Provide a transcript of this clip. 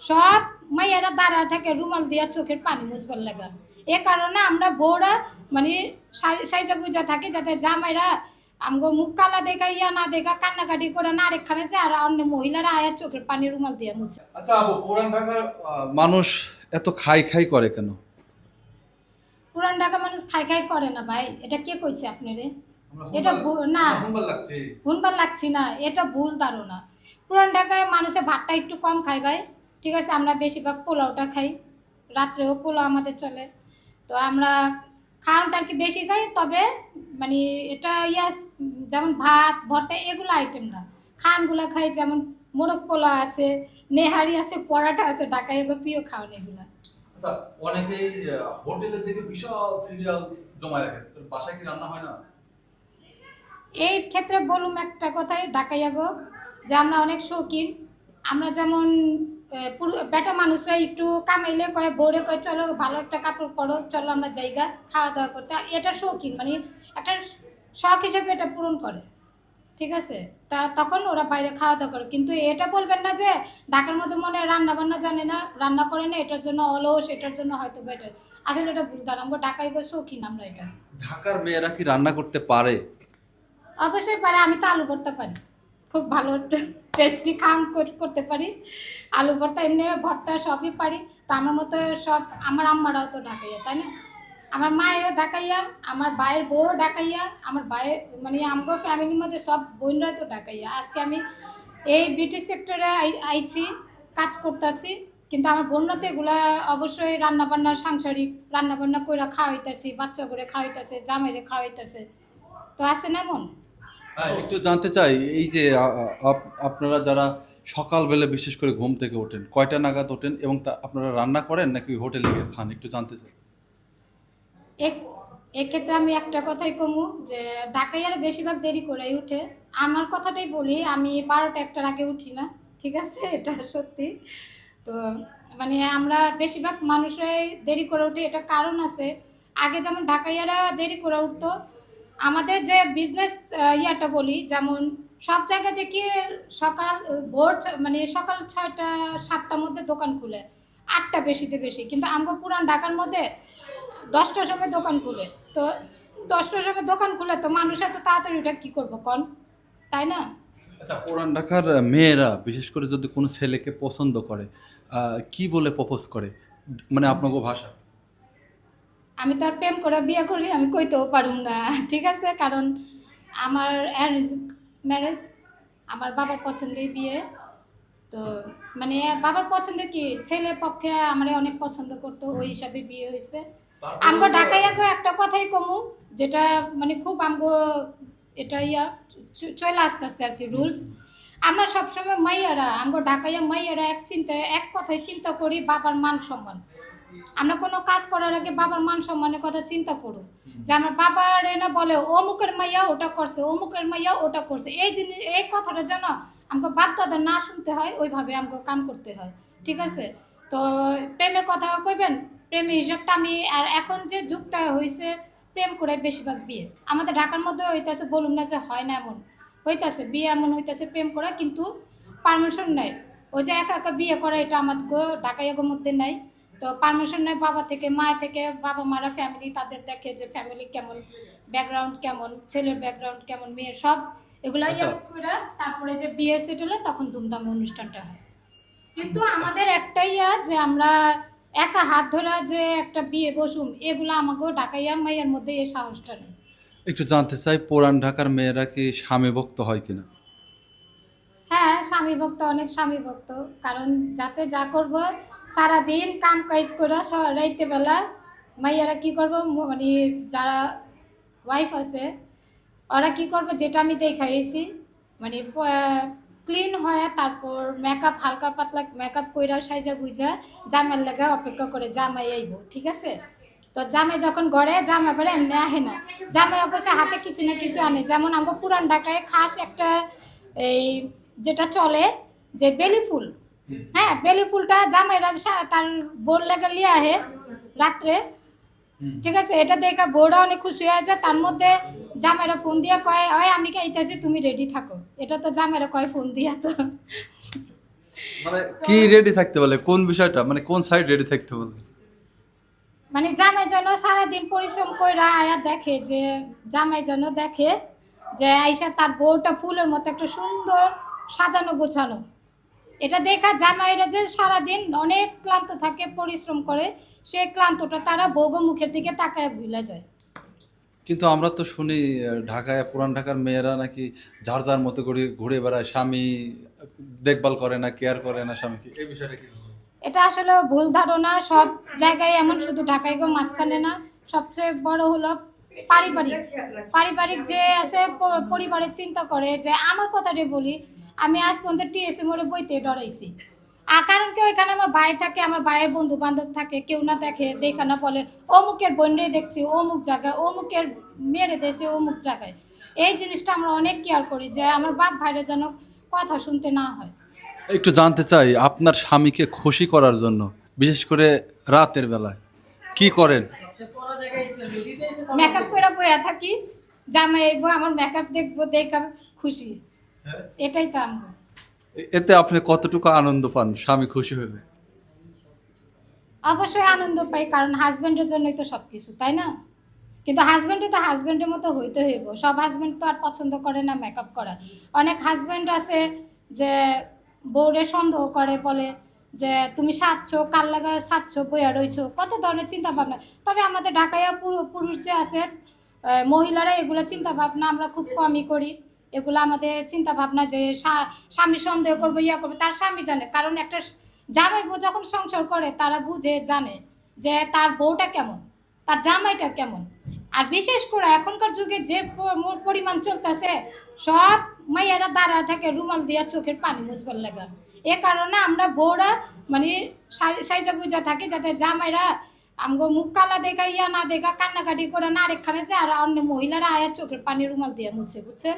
সব মাইয়ারা দাঁড়া থাকে রুমাল দিয়া চোখের পানি মুছবার লাগা। এ কারণে আমরা বউরা মানে সাই- সাইজা গুজা থাকি যাতে জামাইরা আমগো মুখ কালা দেখা ইয়া না দেখা কান্নাকাটি করে না আরেকখানে যায় আর অন্য মহিলারা আয়া চোখের পানি রুমাল দিয়ে মুছে। আচ্ছা আপু পুরান ঢাকার মানুষ এত খাই খাই করে কেন? পুরান ঢাকা মানুষ খাই খাই করে না ভাই এটা কে কইছে আপনারে? এটা না। লাগছে। শুনবার লাগছি না এটা ভুল ধারণা। পুরান ঢাকায় মানুষের ভাতটা একটু কম খায় ভাই। ঠিক আছে আমরা বেশিরভাগ পোলাওটা খাই। রাত্রেও পোলাও আমাদের চলে। তো আমরা খাওয়ানটা আর কি বেশি খাই তবে মানে এটা ইয়াস যেমন ভাত ভর্তা এগুলো আইটেম না। খানগুলো খাই যেমন মোরগ পোলা আছে নেহারি আছে পরাটা আছে ঢাকায় এগুলো প্রিয় খাওয়ান এগুলো। আচ্ছা অনেকেই হোটেলের দিকে বিশাল সিরিয়াল জমায় রাখে। তোর বাসায় কি রান্না হয় না? এই ক্ষেত্রে বলুম একটা কথাই ঢাকাইয়া গো যে আমরা অনেক শৌখিন। আমরা যেমন বেটা মানুষরা একটু কামাইলে কয় বউরে কয় চলো ভালো একটা কাপড় পরো চলো আমরা জায়গা খাওয়া দাওয়া করতে। এটা শৌখিন মানে একটা শখ হিসেবে এটা পূরণ করে ঠিক আছে? তা তখন ওরা বাইরে খাওয়া দাওয়া করে। কিন্তু এটা বলবেন না যে ঢাকার মধ্যে মনে হয় রান্না বান্না জানে না রান্না করে না এটার জন্য অলস এটার জন্য হয়তো বা এটা আসলে এটা ভুল ধারণা আমরা ঢাকায় গো শৌখিন আমরা এটা। ঢাকার মেয়েরা কি রান্না করতে পারে? অবশ্যই পারে আমি তো আলু করতে পারি। খুব ভালো টেস্টি খান করতে পারি। আলু ভর্তা এমনি ভর্তা সবই পারি। তো আমার মতো সব আমার আম্মারাও তো ঢাকাইয়া, তাই না? আমার মায়েও ঢাকাইয়া, আমার ভাইয়ের বউও ঢাকাইয়া, আমার ভাইয়ের মানে আমগো ফ্যামিলির মধ্যে সব বোনরাই তো ঢাকাইয়া। আজকে আমি এই বিউটি সেক্টরে আইছি, কাজ করতেছি, কিন্তু আমার বোনরা তো এগুলা অবশ্যই রান্নাবান্না সাংসারিক, রান্নাবান্না করে খাওয়াইতেছি, বাচ্চা করে খাওয়াইতেছে, জামাইরে খাওয়াইতেছে। তো আছে না এমন? হ্যাঁ একটু জানতে চাই, এই যে আপনারা যারা সকালবেলা বিশেষ করে ঘুম থেকে ওঠেন, কয়টা নাগাদ ওঠেন এবং তা, আপনারা রান্না করেন নাকি হোটেলে গিয়ে খান? একটু জানতে চাই। এক- এক্ষেত্রে আমি একটা কথাই কমু যে ঢাকাইয়ারা বেশিরভাগ দেরি করেই উঠে। আমার কথাটাই বলি, আমি বারোটা, একটার আগে উঠি না, ঠিক আছে? এটা সত্যি। তো মানে আমরা বেশিরভাগ মানুষরাই দেরি করে উঠি, এটা কারণ আছে। আগে যেমন ঢাকাইয়ারা দেরি করে উঠতো আমাদের যে বিজনেস ইয়াটা বলি, যেমন সব জায়গা থেকে সকাল, ভোর মানে সকাল ছয়টা, সাতটার মধ্যে দোকান খুলে। আটটা বেশিতে বেশি। কিন্তু আমরা পুরান ঢাকার মধ্যে দশটার সময় দোকান খুলে। তো দশটার সময় দোকান খুলে তো মানুষ এত তাড়াতাড়ি ওটা কী করব কন? তাই না? আচ্ছা পুরান ঢাকার মেয়েরা, বিশেষ করে যদি কোনো ছেলেকে পছন্দ করে কি বলে প্রপোজ করে? মানে আপনাকে ভাষা। আমি তো আর প্রেম করে বিয়ে করি আমি কইতেও পারুম না ঠিক আছে? কারণ আমার অ্যারেঞ্জ ম্যারেজ আমার বাবার পছন্দেই বিয়ে। তো মানে বাবার পছন্দে কি? ছেলে পক্ষে আমার অনেক পছন্দ করতো ওই হিসাবে বিয়ে হয়েছে। আমগো ঢাকায় আগো একটা কথাই কমু যেটা মানে খুব আমগো এটা ইয়া চলে আসতে আসতে আর কি রুলস আমরা সবসময় মাইয়ারা আমগো ঢাকাইয়া মাইয়ারা এক চিন্তায় এক কথায় চিন্তা করি বাবার মান সম্মান। আমরা কোনো কাজ করার আগে বাবার মান সম্মানের কথা চিন্তা করুন। যে আমার বাবার এনা বলে অমুকের মাইয়া, ওটা করছে অমুকের মাইয়া, ওটা করছে। এই জিনিস, এই কথাটা যেন আমাকে বাপ দাদা না শুনতে হয়, ওইভাবে আমাকে কাম করতে হয়। ঠিক আছে? তো প্রেমের কথা কইবেন? প্রেমের হিসাবটা আমি আর এখন যে যুগটা হয়েছে প্রেম করে বেশিরভাগ বিয়ে। আমাদের ঢাকার মধ্যে হইতেছে, বলুন না যে হয় না এমন। হইতাছে, বিয়ে এমন হইতাছে, প্রেম করা, কিন্তু পারমিশন নেই। ওই যে একা একা বিয়ে করা, এটা আমাদের ঢাকাইয়াগোর মধ্যে নাই। তো পারমিশন নেয় বাবা থেকে মা থেকে বাবা মারা ফ্যামিলি তাদের দেখে যে ফ্যামিলি কেমন ব্যাকগ্রাউন্ড কেমন ছেলের ব্যাকগ্রাউন্ড কেমন মেয়ের সব এগুলা আচ্ছা। করে তারপরে যে বিয়ে সেট হলে তখন ধুমধাম অনুষ্ঠানটা হয়। কিন্তু আমাদের একটাই যে আমরা একা হাত ধরা যে একটা বিয়ে বসুম এগুলো আমাকেও ঢাকাইয়া মাইয়ার মধ্যে এই সাহসটা নেই। একটু জানতে চাই পুরান ঢাকার মেয়েরা কি স্বামী ভক্ত হয় কিনা? হ্যাঁ স্বামী ভক্ত, অনেক স্বামী ভক্ত। কারণ যাতে যা করব, সারাদিন কাম কাজ করে স- রাইতে বেলা মাইয়ারা কি করব মানে যারা ওয়াইফ আছে, ওরা কি করবে, যেটা আমি দেখাইছি মানে ক্লিন হয়ে তারপর মেকআপ হালকা পাতলা মেকআপ কইরা সাইজা গুইজা জামাইয়ের লাগা অপেক্ষা করে জামাই আইব, ঠিক আছে? তো জামাই যখন গড়ে, জামাই এবারে এমনি আহে না। জামাই অবশ্যই হাতে কিছু না কিছু আনে। যেমন আমরা পুরান ঢাকায় খাস একটা এই যেটা চলে যে বেলি ফুল। হ্যাঁ বেলি ফুলটা জামাইরা তার বোর লেগে লিয়ে আহে রাত্রে। ঠিক আছে এটা দেখে বউরা অনেক খুশি হয়ে যায়। তার মধ্যে জামাইরা ফোন দিয়ে কয় ওই আমি খাইতেছি তুমি রেডি থাকো। এটা তো জামাইরা কয় ফোন দিয়া তো। মানে কি রেডি থাকতে বলে? কোন বিষয়টা? মানে কোন সাইড রেডি থাকতে বলে? মানে জামাই যেন সারাদিন পরিশ্রম কইরা আয়া দেখে যে জামাই যেন দেখে যে আইসা তার বউটা ফুলের মতো একটা সুন্দর সাজানো গোছানো। এটা দেখা জামাইরা যে সারাদিন অনেক ক্লান্ত থাকে পরিশ্রম করে সেই ক্লান্তটা তারা বউগ মুখের দিকে তাকায় ভুলে যায়। কিন্তু আমরা তো শুনি ঢাকায় পুরান ঢাকার মেয়েরা নাকি যার যার মতো করে ঘুরে বেড়ায় স্বামী দেখভাল করে না কেয়ার করে না স্বামীকে এই বিষয়টা কি? এটা আসলে ভুল ধারণা সব জায়গায় এমন শুধু ঢাকায় গো মাঝখানে না সবচেয়ে বড় হলো পারিবারিক পারিবারিক যে আছে পরিবারের চিন্তা করে যে আমার কথাটাই বলি আমি আজ পর্যন্ত টিএসএ মোড়ে বইতে ডরাইছি। আর কারণ কেউ এখানে আমার ভাই থাকে আমার ভাইয়ের বন্ধু বান্ধব থাকে কেউ না দেখে দেখা না বলে অমুকের বোনরে দেখছি অমুক জায়গায় অমুকের মেয়েরে দেখছি অমুক জায়গায়। এই জিনিসটা আমরা অনেক কেয়ার করি যে আমার বাপ ভাইরা যেন কথা শুনতে না হয়। একটু জানতে চাই আপনার স্বামীকে খুশি করার জন্য বিশেষ করে রাতের বেলায় কি করেন? মেকআপ করে বইয়া থাকি। জামাই আইবো আমার মেকআপ দেখব দেখা খুশি। এটাই তো আমি এতে আপনি কতটুকু আনন্দ পান? স্বামী খুশি হলে। অবশ্যই আনন্দ পাই কারণ হাজবেন্ডের জন্যই তো সব কিছু তাই না? কিন্তু হাজবেন্ডে তো হাজবেন্ডের মতো হইতে হইব। সব হাজবেন্ড তো আর পছন্দ করে না মেকআপ করা। অনেক হাজবেন্ড আছে যে বউরে সন্দেহ করে বলে যে তুমি সাজছো, কার লাগা সাজছো, বইয়া রইছো, কত ধরনের চিন্তা ভাবনা তবে আমাদের ঢাকায় পুরু- পুরুষ যে আছে মহিলারা এগুলো চিন্তা ভাবনা আমরা খুব কমই করি। এগুলো আমাদের চিন্তা ভাবনা যে স্বামী সন্দেহ করব, ইয়া করব, তার স্বামী জানে। কারণ একটা জামাই বউ যখন সংসার করে, তারা বুঝে, জানে যে তার বউটা কেমন, তার জামাইটা কেমন। আর বিশেষ করে এখনকার যুগে যে পরিমাণ চলতেছে, সব মাইয়ারা দাঁড়ায় থাকে, রুমাল দিয়া চোখের পানি মুছবার লাগা। এ কারণে আমরা বউরা মানে সাই- সাইজা গুজা থাকি যাতে জামাইরা আমগো মুখ কালা দেখা, ইয়া না দেখা, কান্নাকাটি করে না আরেকখানে যায় আর অন্য মহিলারা আয়া চোখের পানি রুমাল দিয়ে মুছে, বুঝছেন?